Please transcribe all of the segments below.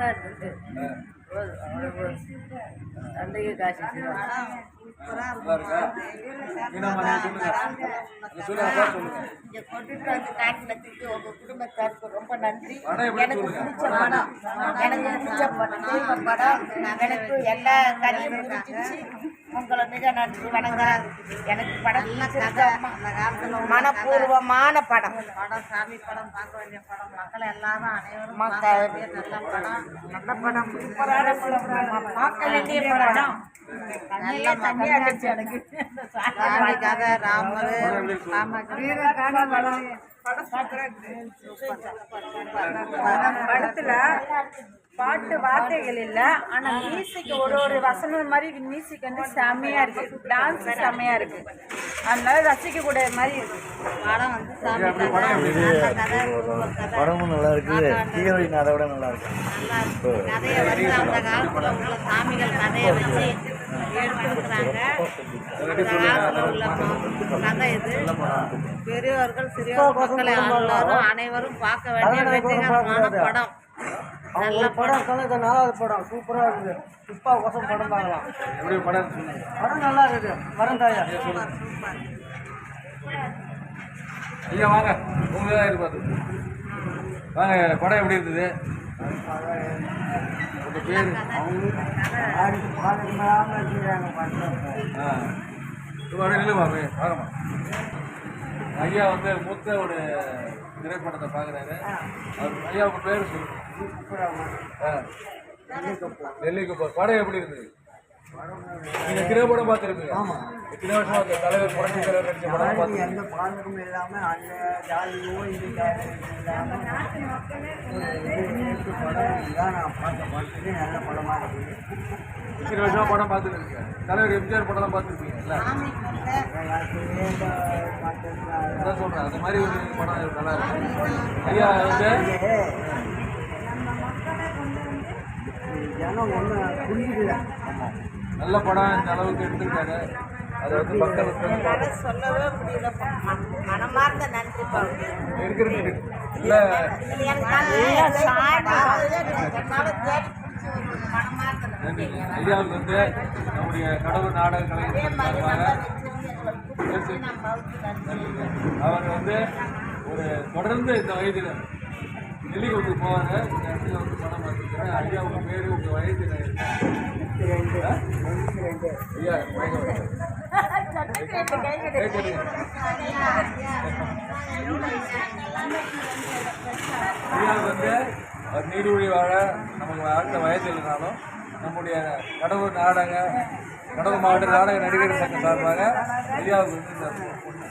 தான் இருக்கு. தந்தைக்கு காசு வச்சிருவாங்க. நல்லா இருக்கா மீனாம்மா நீங்க சொல்லுங்க. நீங்க சொல்லுங்க அப்பா சொல்லுங்க. இங்க கொண்டுட்டு வந்து காட்டினதுக்கு உங்க குடும்பத்தாருக்கு ரொம்ப நன்றி. எனக்கு? பிடிச்ச படம். எனக்கு பிடிச்ச படம். எனக்கு எல்லா கதையும் பிடிச்சிச்சு உங்களை மிக நன்றி வணங்க எனக்கு படம் மனப்பூர்வமான படம். படம் சாமி படம் பார்க்க வேண்டிய படம். மக்கள் எல்லாரும் அனைவரும் நல்ல படம். நல்ல படம். சூப்பரான படம். பார்க்க வேண்டிய படம். ராமர் படத்துல பாட்டு வார்த்தைகள் இல்ல. ஆனா மியூசிக் ஒரு ஒரு வசனம் மாதிரி மியூசிக் வந்து செம்மையா இருக்கு. டான்ஸ் செம்மையா இருக்கு. அதனால ரசிக்க கூடிய மாதிரி இருக்கு. படம் வந்து படமும் நல்லா இருக்குது ஹீரோயின் அதை விட நல்லா இருக்கு. நல்லா இருக்கு. கதையை வந்து அந்த காலத்துல உள்ள சாமிகள் கதையை வச்சு எடுத்துருக்குறாங்க அந்த காலத்துல உள்ள கதை இது. பெரியவர்கள் சிறியோர் மக்கள் எல்லாரும் அனைவரும் பார்க்க வேண்டிய வெற்றிகரமான படம். அவங்க ஒரு படம். இது நாலாவது படம். சூப்பராக இருக்குது. இப்போ கொசம் படம் பார்க்கலாம் எப்படி படம் படம் நல்லா இருக்குது. வரந்தாயா ஐயா வாங்க. உங்களை தான் எதிர்பார்த்து வாங்க படம் எப்படி இருந்தது உங்க பேர் ஆ. நில்லுமா வாங்கம்மா. ஐயா வந்து மூத்த ஒரு திரைப்படத்தை பார்க்குறாரு. அவர் ஐயா உங்க பேர் சொல்லுங்க. ஆ. நெல்லிக்குப்பம். படம் எப்படி இருந்தது? நீங்க திரைப்படம் பார்த்துருப்பீங்க. ஆமாம் இத்தனை வருஷம் அந்த தலைவர் புரட்சி தலைவர் நடிச்ச படம் பார்த்து எந்த பாதகமும் இல்லாமல் அந்த ஜாலியோ இது படம் நான் பார்த்த படத்துக்கு நல்ல படமாக இருக்குது. இத்தனை வருஷமா படம் பார்த்துருக்கீங்க. தலைவர் எம்ஜிஆர் படம்லாம் பார்த்துருப்பீங்கல்ல? அதான் சொல்கிறேன் அந்த மாதிரி ஒரு படம் நல்லா இருக்கு. ஐயா வந்து ஜனம் ஒன்று புரிஞ்சுக்கல நல்ல படம் இந்த அளவுக்கு எடுத்திருக்காங்க அதை வந்து மக்களுக்கு என்னால சொல்லவே முடியல. மனமார்ந்த நன்றி பாருங்க இருக்கிறது இல்லை ஐயாவுக்கு வந்து நம்முடைய கடவுள் நாடக அவர் வந்து ஒரு தொடர்ந்து இந்த வயதில் நெல்லிக்குண்டு போவாங்க இந்த இடத்துல வந்து படம் பார்த்துருக்கேன் ஐயா உங்கள் பேர் உங்கள் வயது ஆ? ஐயா மயக்கம் வருது. கை தட்டுங்க. ஐயா வந்து நீடுழி வாழ நமக்கு அடுத்த வயது இல்லைனாலும் நம்முடைய கடவுள் நாடக கடவுள் மாவட்ட நாடக நடிகர் சங்கம் சார்பாக ஐயாவுக்கு வந்து இந்த பொண்ணு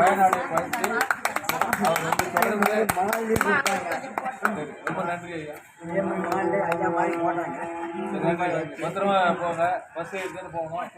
வயநாடு பயிற்சி அவர் வந்து தொடர்ந்து ரொம்ப நன்றி ஐயா. மாட்டாங்க. பத்திரமா போங்க. பஸ் எடுத்துன்னு போகணும்.